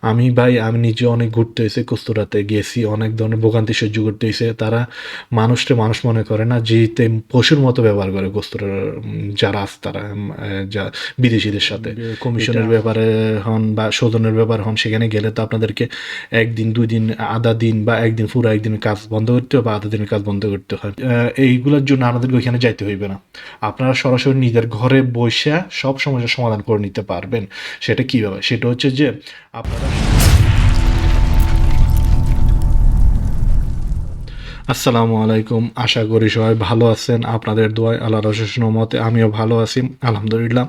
আমি ভাই আমি নিজে অনেক ঘুরতে হয়েছে কস্তুরাতে গেছি অনেক ধরনের ভোগান্তি সহ্য করতে হয়েছে তারা মানুষকে মানুষ মনে করে না যেতে পশুর মতো ব্যবহার করে কস্তুরার যারা আছে তারা যা বিদেশিদের সাথে। কমিশনের ব্যাপারে হন বা শোধনের ব্যাপার হন সেখানে গেলে তো আপনাদেরকে একদিন দুই দিন আধা দিন বা একদিন পুরো একদিন কাজ বন্ধ করতে হয় বা আধা দিনের কাজ বন্ধ করতে হয়। এইগুলোর জন্য আমাদেরকে ওইখানে যাইতে হইবে না। আপনারা সরাসরি নিজের ঘরে বসে সব সমস্যার সমাধান করে নিতে পারবেন। সেটা কীভাবে? সেটা হচ্ছে যে আপনারা আসসালামু আলাইকুম। আশা করি সবাই ভালো আছেন। আপনাদের দোয়ায় আল্লাহ রসের মতে আমিও ভালো আছি, আলহামদুলিল্লাহ।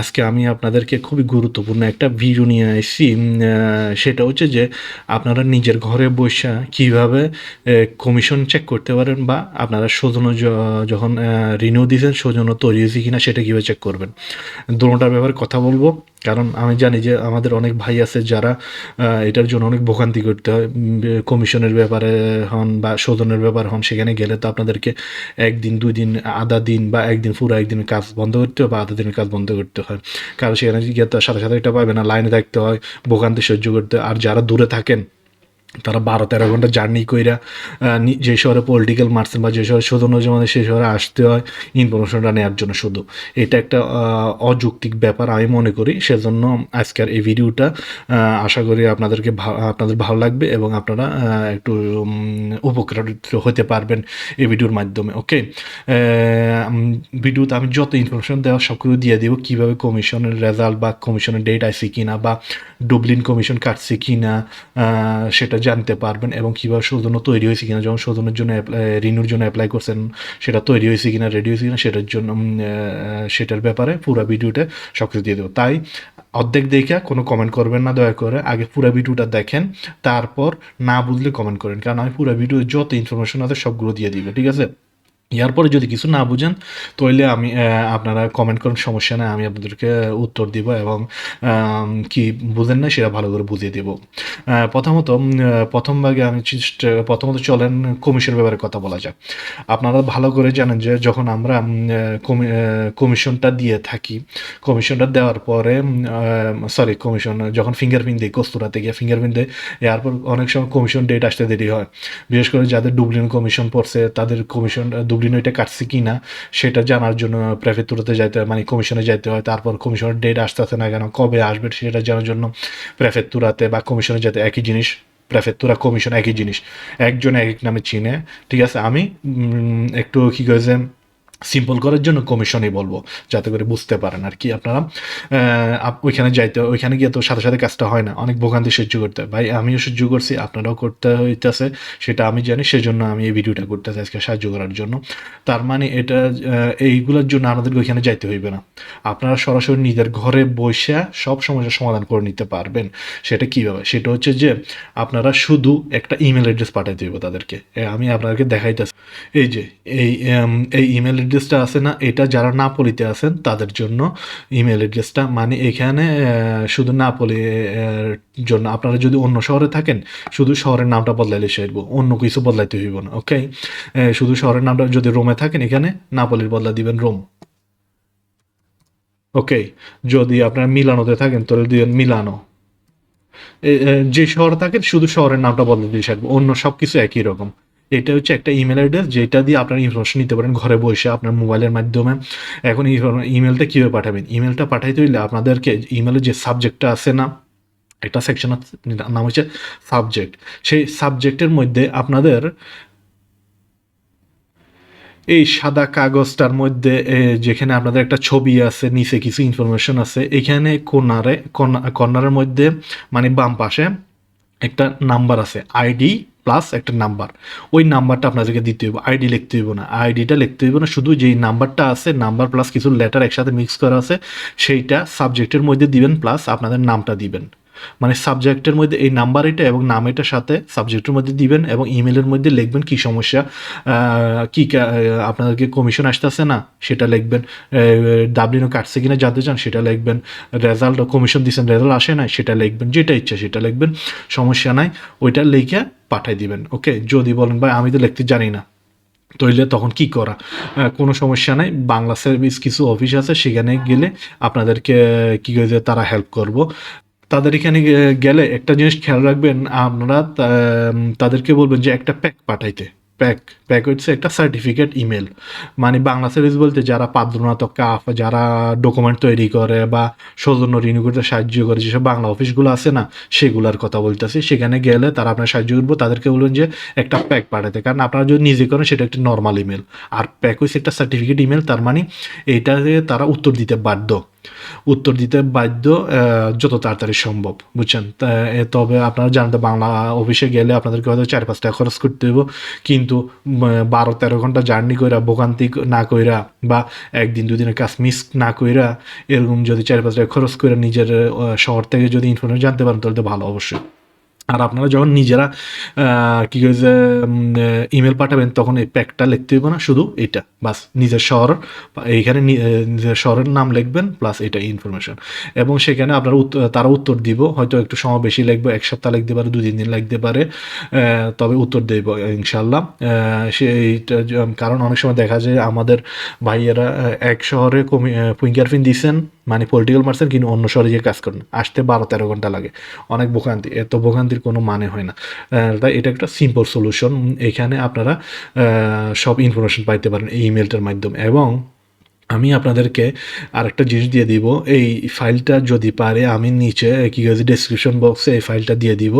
আজকে আমি আপনাদেরকে খুবই গুরুত্বপূর্ণ একটা ভিডিও নিয়ে আসছি। সেটা হচ্ছে যে আপনারা নিজের ঘরে বসে কীভাবে কমিশন চেক করতে পারেন বা আপনারা সৌজন্য যখন রিনিউ দিয়েছেন, সৌজন্য তৈরি হয়েছে কিনা সেটা কীভাবে চেক করবেন। দুটোটার ব্যাপারে কথা বলব। কারণ আমি জানি যে আমাদের অনেক ভাই আছে যারা এটার জন্য অনেক ভোগান্তি করতে হয়। কমিশনের ব্যাপারে হন বা শোধনের ব্যাপার হন, সেখানে গেলে তো আপনাদেরকে একদিন দুই দিন আধা দিন বা একদিন পুরো একদিন কাজ বন্ধ করতে হয় বা আধা দিনের কাজ বন্ধ করতে হয়। কারণ সেখানে গিয়ে তো সাথে সাথে এটা পাবে না, লাইনে থাকতে হয়, ভোগান্তি সহ্য করতে আর যারা দূরে থাকেন তারা বারো তেরো ঘণ্টা জার্নি কইরা যে শহরে পলিটিক্যাল মারছেন বা যে শহরে শোধন জমাতে সেই শহরে আসতে হয় ইনফরমেশনটা নেওয়ার জন্য শুধু। এটা একটা অযৌক্তিক ব্যাপার আমি মনে করি। সেজন্য আজকের এই ভিডিওটা আশা করি আপনাদেরকে আপনাদের ভালো লাগবে এবং আপনারা একটু উপকৃত হতে পারবেন এই ভিডিওর মাধ্যমে ওকে ভিডিওতে আমি যত ইনফরমেশন দেওয়া সব কিছু দিয়ে দেবো কীভাবে কমিশনের রেজাল্ট বা কমিশনের ডেট আসছে কিনা বা ডুবলিন কমিশন কাটছে কিনা আহ, সেটা জানতে পারবেন এবং কীভাবে সৌজন্য তৈরি হয়েছে কিনা, যেমন শোধনের জন্য রিনুর জন্য অ্যাপ্লাই করছেন, সেটা তৈরি হয়েছে কিনা রেডি হয়েছে কিনা, সেটার জন্য সেটার ব্যাপারে পুরো ভিডিওটা সব কিছু দিয়ে দেবো। তাই অর্ধেক দেখে কোনো কমেন্ট করবেন না, দয়া করে আগে পুরো ভিডিওটা দেখেন, তারপর না বুঝলে কমেন্ট করেন, কারণ আমি পুরো ভিডিও যত ইনফরমেশন আছে সবগুলো দিয়ে দিব, ঠিক আছে? এরপরে যদি কিছু না বুঝেন, তাহলে আমি আপনারা কমেন্ট করেন, সমস্যা নেই, আমি আপনাদেরকে উত্তর দিব এবং কি বুঝেন না সেটা ভালো করে বুঝিয়ে দেব। প্রথমত প্রথম ভাগে আমি প্রথমত চলেন কমিশনের ব্যাপারে কথা বলা যাক। আপনারা ভালো করে জানেন যে যখন আমরা কমি- কমিশনটা দিয়ে থাকি কমিশনটা দেওয়ার পরে সরি কমিশন যখন ফিঙ্গারপ্রিন্ট দিই, কস্তুরাতে গিয়ে ফিঙ্গারপ্রিন্ট দেয় এরপর অনেক সময় কমিশন ডেট আসতে দেরি হয়। বিশেষ করে যাদের ডুবলিন কমিশন পড়ছে, তাদের কমিশন ডুবলিন ওইটা কাটছে কি না সেটা জানার জন্য প্রেফেক্টুরাতে যাইতে হয় মানে কমিশনে যাইতে হয়। তারপর কমিশনের ডেট আসতে আসে না কেন, কবে আসবে সেটা জানার জন্য প্রেফেক্টুরাতে বা কমিশনে যেতে একই জিনিস প্রেফেক্টুরা কমিশন একই জিনিস। একজন এক এক নামে চিনে, ঠিক আছে? আমি একটু কী করেছে সিম্পল করার জন্য কমিশনই বলব, যাতে করে বুঝতে পারেন আর কি আপনারা। আপ- ওইখানে যাইতে ওইখানে গিয়ে তো সাথে সাথে কাজটা হয় না, অনেক ভোগান্তি সহ্য করতে হয়। ভাই, আমিও সহ্য করছি, আপনারাও করতে হইতেছে, সেটা আমি জানি, সেজন্য আমি এই ভিডিওটা করতেছি আজকে সাহায্য করার জন্য। তার মানে এটা এইগুলোর জন্য আমাদেরকে ওইখানে যাইতে হইবে না। আপনারা সরাসরি নিজের ঘরে বসে সব সমস্যার সমাধান করে নিতে পারবেন। সেটা কীভাবে? সেটা হচ্ছে যে, আপনারা শুধু একটা ইমেল অ্যাড্রেস পাঠাইতে হইব তাদেরকে। আমি আপনাদেরকে দেখাইতেছি। এই যে, এই এই ইমেল অ্যাড্রেসটা আছে না, এটা যারা নাপলিতে আছেন, তাদের জন্য ইমেল অ্যাড্রেসটা মানে এখানে শুধু নাপলি জন্য। আপনারা যদি অন্য শহরে থাকেন, শুধু শহরের নামটা বদলাইলে সেরব অন্য কিছু বদলাইতে হইব না ওকে শুধু শহরের নামটা যদি রোমে থাকেন, এখানে নাপলির বদলা দিবেন রোম ওকে যদি আপনারা মিলানোতে থাকেন, তাহলে দিবেন মিলানো যে শহরে থাকেন, শুধু শহরের নামটা বদলে দিয়ে থাকবে অন্য সব কিছু একই রকম। এটা হচ্ছে একটা ইমেল অ্যাড্রেস যেটা দিয়ে আপনার ইনফরমেশন নিতে পারেন ঘরে বসে আপনার মোবাইলের মাধ্যমে। এখন ইমেলটা কীভাবে পাঠাবেন? ইমেলটা পাঠাইতে হইলে আপনাদেরকে ইমেলের যে সাবজেক্টটা আছে না, একটা সেকশন নাম হচ্ছে সাবজেক্ট সেই সাবজেক্টের মধ্যে আপনাদের এই সাদা কাগজটার মধ্যে যেখানে আপনাদের একটা ছবি আছে, নিচে কিছু ইনফরমেশন আছে, এখানে কর্নারে কর্নারের মধ্যে মানে বাম পাশে একটা নাম্বার আছে, আইডি প্লাস একটা নাম্বার। ওই নাম্বারটা আপনাদেরকে দিতে হইব, আইডি লিখতে হইব না। আইডিটা লিখতে হইব না, শুধু যেই নাম্বারটা আছে, নাম্বার প্লাস কিছু লেটার একসাথে মিক্স করা আছে, সেইটা সাবজেক্টের মধ্যে দিবেন প্লাস আপনাদের নামটা দিবেন। মানে সাবজেক্টের মধ্যে এই নাম্বার এটা এবং নাম এটার সাথে সাবজেক্টের মধ্যে দিবেন এবং ইমেলের মধ্যে লিখবেন কি সমস্যা কা- আপনাদেরকে কমিশন আসতেছে না, সেটা লিখবেন। ডাবলিনও কাটছে কিনা জানতে চান, সেটা লিখবেন। রেজাল্ট কমিশন দিচ্ছেন রেজাল্ট আসে না সেটা লিখবেন। যেটা ইচ্ছা সেটা লিখবেন, সমস্যা নাই, ওইটা লিখে পাঠাই দিবেন ওকে যদি বলেন, ভাই, আমি তো লিখতে জানি না। তৈলে তখন কি করা? কোনো সমস্যা নাই, বাংলা সার্ভিস কিছু অফিস আছে, সেখানে গেলে আপনাদেরকে কি করে তারা হেল্প করব। তাদের এখানে গেলে একটা জিনিস খেয়াল রাখবেন, আপনারা তাদেরকে বলবেন যে একটা প্যাক পাঠাইতে। প্যাক প্যাক হচ্ছে একটা সার্টিফিকেট ইমেল মানে বাংলা সার্ভিস বলতে যারা পাদ্রনাথ কাফ, যারা ডকুমেন্ট তৈরি করে বা সৌজন্য রিনিউ করতে সাহায্য করে, যেসব বাংলা অফিসগুলো আছে না, সেগুলোর কথা বলতেছি। সেখানে গেলে তারা আপনার সাহায্য করব, তাদেরকে বলবেন যে একটা প্যাক পাঠাতে কারণ আপনারা যদি নিজে করেন, সেটা একটা নর্মাল ইমেল আর প্যাক হচ্ছে একটা সার্টিফিকেট ইমেল তার মানে এইটাতে তারা উত্তর দিতে বাধ্য। উত্তর দিতে বাধ্য যত তাড়াতাড়ি সম্ভব, বুঝছেন? তবে আপনারা জানতে বাংলা অফিসে গেলে আপনাদেরকে হয়তো চার পাঁচ টাকা খরচ করতে হইব। কিন্তু বারো তেরো ঘণ্টা জার্নি কইরা, ভোগান্তি না কইরা বা একদিন, দুদিনের কাজ মিস না কইরা এরকম যদি চার পাঁচ টাকা খরচ করে নিজের শহর থেকে যদি ইনফরমেশন জানতে পারেন, তাহলে তো ভালো অবশ্যই। আর আপনারা যখন নিজেরা কী কি করেছে ইমেল পাঠাবেন, তখন এই প্যাকটা লিখতে হবে না, শুধু এটা বাস, নিজের শহর, এইখানে নিজের শহরের নাম লিখবেন প্লাস এটা ইনফরমেশন এবং সেখানে আপনারা উত্তর তারা উত্তর দিব, হয়তো একটু সময় বেশি লাগবে, এক সপ্তাহ লাগতে পারে দু তিন দিন লাগতে পারে তবে উত্তর দেব ইনশাল্লাহ সেইটা কারণ অনেক সময় দেখা যায়, আমাদের ভাইয়েরা এক শহরে কমি ফিঙ্গারপ্রিন্ট দিচ্ছেন মানে পলিটিক্যাল পার্সন কিন্তু অন্য শহরে গিয়ে কাজ করেন। আসতে বারো তেরো ঘণ্টা লাগে। অনেক ভোগান্তি, এত ভোগান্তির কোনো মানে হয় না। তাই এটা একটা সিম্পল সলিউশন এখানে আপনারা সব ইনফরমেশন পাইতে পারেন এই ইমেলটার মাধ্যমে। এবং আমি আপনাদেরকে আরেকটা জিনিস দিয়ে দিব। এই ফাইলটা যদি পারে, আমি নিচে কি হয়েছে ডেসক্রিপশন বক্সে এই ফাইলটা দিয়ে দিব।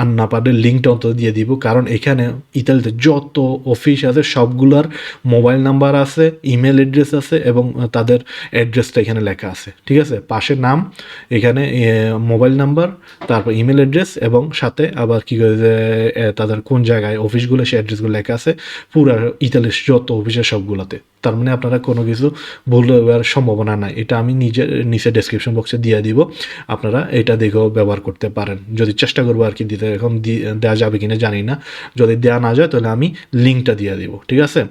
আর না পারলে লিঙ্কটা অন্তত দিয়ে দিব। কারণ এখানে ইতালিতে যত অফিস আছে, সবগুলার মোবাইল নাম্বার আছে ইমেল অ্যাড্রেস আছে এবং তাদের অ্যাড্রেসটা এখানে লেখা আছে। ঠিক আছে? পাশে নাম, এখানে মোবাইল নাম্বার তারপর ইমেল অ্যাড্রেস এবং সাথে আবার কি করে তাদের কোন জায়গায় অফিসগুলো সেই অ্যাড্রেসগুলো লেখা আছে। পুরা ইতালির যত অফিসের সবগুলোতে। তার মানে আপনারা কোনো কিছু ভুল হওয়ার সম্ভাবনা নাই। এটা আমি নিজে, নিচে ডেসক্রিপশন বক্সে দিয়ে দিব। আপনারা এটা দেখেও ব্যবহার করতে পারেন। যদি চেষ্টা করব আর কি দিতে, এখন দেওয়া যাবে কিনা জানি না। যদি দেওয়া না যায় তাহলে আমি লিঙ্কটা দিয়ে দিব, ঠিক আছে?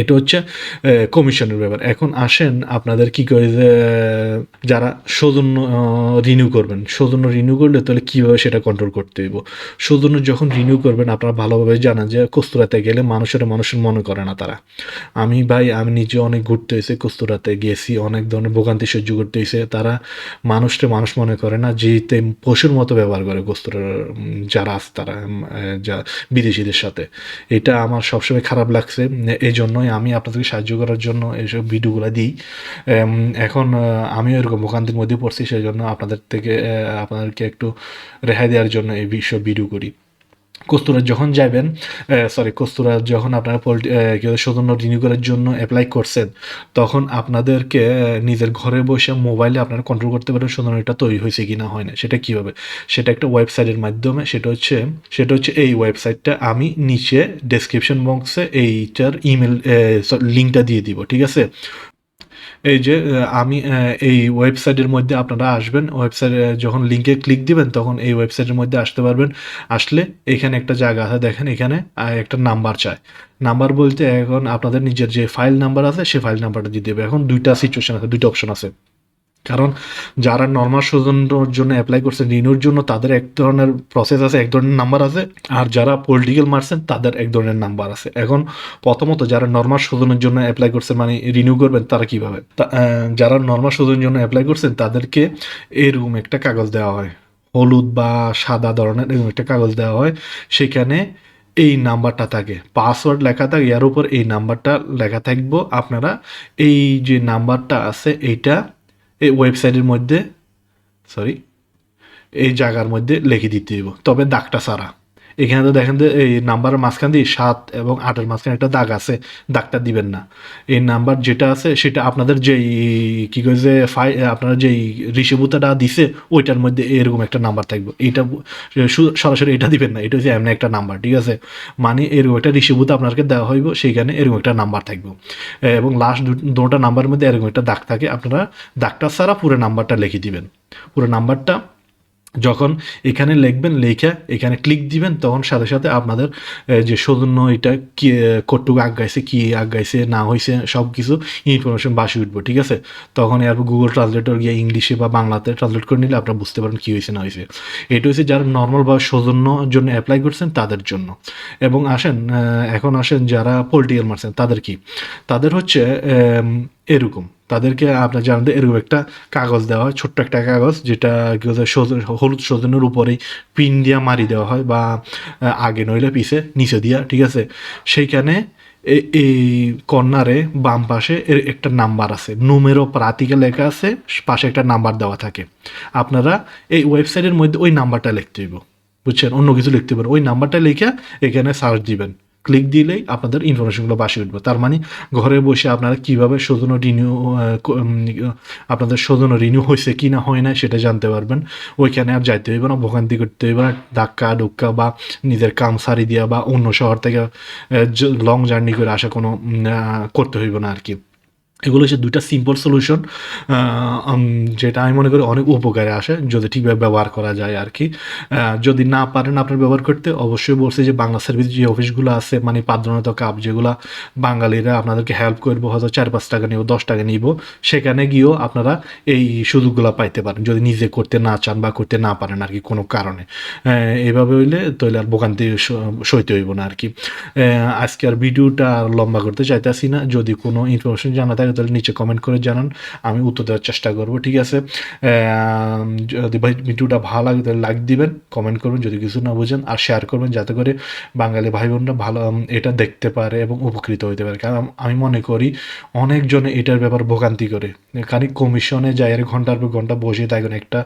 এটা হচ্ছে কমিশনের ব্যাপার। এখন আসেন, আপনাদের কি করে যে যারা সৌজন্য রিনিউ করবেন, সৌজন্য রিনিউ করলে তাহলে কীভাবে সেটা কন্ট্রোল করতে হইব? সৌজন্য যখন রিনিউ করবেন, আপনারা ভালোভাবে জানেন যে কস্তুরাতে গেলে মানুষের মানুষের মনে করে না তারা। আমি ভাই, আমি নিজে অনেক ঘুরতে হয়েছে কস্তুরাতে গেছি, অনেক ধরনের ভোগান্তি সহ্য করতে হয়েছে তারা মানুষকে মানুষ মনে করে না যেতে পশুর মতো ব্যবহার করে কস্তুরার যারা আছে তারা যা বিদেশিদের সাথে। এটা আমার সবসময় খারাপ লাগছে। এই জন্যই আমি আপনাদেরকে সাহায্য করার জন্য এইসব ভিডিওগুলো দিই। এখন আমিও এরকম ভোগান্তির মধ্যে পড়ছি সেই জন্য আপনাদের থেকে আপনাদেরকে একটু রেহাই দেওয়ার জন্য এই বিশ্ব ভিডিও করি। কস্তুরা যখন যাবেন সরি কস্তুরা যখন আপনারা পোল্ট্রি সৌজন্য রিনিউ করার জন্য অ্যাপ্লাই করছেন, তখন আপনাদেরকে নিজের ঘরে বসে মোবাইলে আপনারা কন্ট্রোল করতে পারেন সৌজন্য এটা তৈরি হয়েছে কি না হয় না, সেটা কীভাবে? সেটা একটা ওয়েবসাইটের মাধ্যমে, সেটা হচ্ছে সেটা হচ্ছে এই ওয়েবসাইটটা আমি নিচে ডেসক্রিপশন বক্সে এইটার ইমেল লিঙ্কটা দিয়ে দিব, ঠিক আছে? এই যে আমি এই ওয়েবসাইটের মধ্যে আপনারা আসবেন ওয়েবসাইট যখন লিঙ্কে ক্লিক দিবেন, তখন এই ওয়েবসাইটের মধ্যে আসতে পারবেন। আসলে এখানে একটা জায়গা আছে, দেখেন এখানে একটা নাম্বার চায় নাম্বার বলতে এখন আপনাদের নিজের যে ফাইল নাম্বার আছে সেই ফাইল নাম্বারটা দিয়ে দেবে। এখন দুইটা সিচুয়েশন আছে, দুইটা অপশন আছে। কারণ যারা নর্মাল সৌজন্যর জন্য অ্যাপ্লাই করছে রিনিউর জন্য তাদের এক ধরনের প্রসেস আছে, এক ধরনের নাম্বার আছে, আর যারা পলিটিক্যাল মার্সেন তাদের এক ধরনের নাম্বার আছে। এখন প্রথমত যারা নর্মাল সৌজন্যের জন্য অ্যাপ্লাই করছে মানে রিনিউ করবেন, তারা কীভাবে? যারা নর্মাল সৌজন্যের জন্য অ্যাপ্লাই করছেন, তাদেরকে এরকম একটা কাগজ দেওয়া হয়। হলুদ বা সাদা ধরনের এরকম একটা কাগজ দেওয়া হয়। সেখানে এই নাম্বারটা থাকে। পাসওয়ার্ড লেখা থাকে, এর উপর এই নাম্বারটা লেখা থাকব। আপনারা এই যে নাম্বারটা আছে, এইটা এই ওয়েবসাইটের মধ্যে সরি এই জায়গার মধ্যে লিখে দিতে হইব। তবে দাগটা সারা। এখানে তো দেখেন যে এই নাম্বারের মাঝখান দিয়ে সাত এবং আটের মাঝখানে একটা দাগ আছে, দাগটা দিবেন না। এই নাম্বার যেটা আছে, সেটা আপনাদের যেই, কী কয় যে ফাই আপনারা যেই রিসিভুতাটা দিছে, ওইটার মধ্যে এরকম একটা নাম্বার থাকবে। এইটা সরাসরি এটা দিবেন না, এটা হচ্ছে এমনি একটা নাম্বার, ঠিক আছে? মানে এরকম একটা রিসিভুতা আপনাকে দেওয়া হইব, সেইখানে এরকম একটা নাম্বার থাকবে। এবং লাস্ট দুটো নাম্বারের মধ্যে এরকম একটা দাগ থাকে, আপনারা দাগটা ছাড়া পুরো নাম্বারটা লিখে দিবেন। পুরো নাম্বারটা যখন এখানে লিখবেন, লেখা এখানে ক্লিক দিবেন, তখন সাথে সাথে আপনাদের যে সৌজন্য এটা কি কটুকু আগাইছে, কি আগাইছে, না হয়েছে সব কিছু ইনফরমেশন বাসি উঠবো, ঠিক আছে? তখন এরপর গুগল ট্রান্সলেটর গিয়ে ইংলিশে বা বাংলাতে ট্রান্সলেট করে নিলে আপনারা বুঝতে পারেন কী হয়েছে না হয়েছে এটা হচ্ছে যারা নর্মালভাবে সৌজন্য জন্য অ্যাপ্লাই করছেন, তাদের জন্য। এবং আসেন এখন আসেন যারা পলিটিক্যাল মারছেন তাদের কি? তাদের হচ্ছে এরকম। তাদেরকে আপনার জানাতে এরকম একটা কাগজ দেওয়া হয় ছোট্ট একটা কাগজ যেটা কি বলে, সজ- হলুদ সজনের উপরেই পিন দিয়া মারি দেওয়া হয় বা আগে নইলে পিছে নিচে দিয়া ঠিক আছে? সেইখানে এই কর্নারে বাম পাশে এর একটা নাম্বার আছে। নুমেরো প্রাতিকে লেখা আছে পাশে একটা নাম্বার দেওয়া থাকে। আপনারা এই ওয়েবসাইটের মধ্যে ওই নাম্বারটা লিখতে হইব। বুঝছেন? অন্য কিছু লিখতে পারেন ওই নাম্বারটা লিখে এখানে সার্চ দিবেন। ক্লিক দিলেই আপনাদের ইনফরমেশনগুলো বাসে উঠবে। তার মানে ঘরে বসে আপনারা কীভাবে শোধন রিনিউ আপনাদের শোধন রিনিউ হয়েছে কি না হয় না সেটা জানতে পারবেন। ওইখানে আর যাইতে হইবে না, ভোগান্তি করতে হইবে না, ধাক্কা ডুক্কা বা নিজের কাম সারি দিয়া বা অন্য শহর থেকে লং জার্নি করে আসা কোনো করতে হইব না আর কি এগুলো হচ্ছে দুইটা সিম্পল সলিউশন যেটা আমি মনে করি অনেক উপকারে আসে যদি ঠিকভাবে ব্যবহার করা যায় আর কি। যদি না পারেন আপনার ব্যবহার করতে, অবশ্যই বলছি যে বাংলা সার্ভিস যে অফিসগুলো আছে মানে পাদ্রনত কাপ যেগুলো বাঙালিরা আপনাদেরকে হেল্প করব, হয়তো চার পাঁচ টাকা নিব, দশ টাকা নিব, সেখানে গিয়েও আপনারা এই সুযোগগুলো পাইতে পারেন। যদি নিজে করতে না চান বা করতে না পারেন আর কি কোনো কারণে। এইভাবে হইলে তাহলে আর ভোগান্তি সইতে হইব না আর কি। আজকে আর ভিডিওটা আর লম্বা করতে চাইতেছি না। যদি কোনো ইনফরমেশন জানা থাকে তাহলে নিচে কমেন্ট করে জানান। আমি উত্তর দেওয়ার চেষ্টা করব, ঠিক আছে? যদি ভাই ভিডিওটা ভালো লাগে, তাহলে লাইক দিবেন কমেন্ট করবেন, যদি কিছু না বুঝেন, আর শেয়ার করবেন, যাতে করে বাঙালি ভাই বোনরা ভালো এটা দেখতে পারে এবং উপকৃত হতে পারে। কারণ আমি মনে করি অনেকজনে এটার ব্যাপার ভোগান্তি করে। খানিক কমিশনে যায় আর ঘণ্টার পর ঘণ্টা বসে থাকেন একটা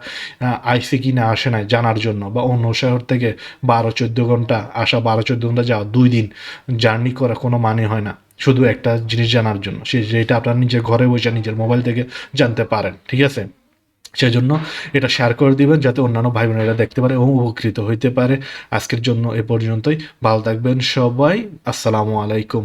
আইসি কি না আসে নাই জানার জন্য। বা অন্য শহর থেকে বারো চোদ্দ ঘণ্টা, আসা বারো চোদ্দ ঘণ্টা যাওয়া দুই দিন, জার্নি করা কোনো মানে হয় না। শুধু একটা জিনিস জানার জন্য। সে যেটা আপনার নিজের ঘরে বসে নিজের মোবাইল থেকে জানতে পারেন, ঠিক আছে? সেজন্য এটা শেয়ার করে দিবেন যাতে অন্যান্য ভাই বোনেরা দেখতে পারে এবং উপকৃত হইতে পারে। আজকের জন্য এ পর্যন্তই। ভালো থাকবেন সবাই। আসসালামু আলাইকুম।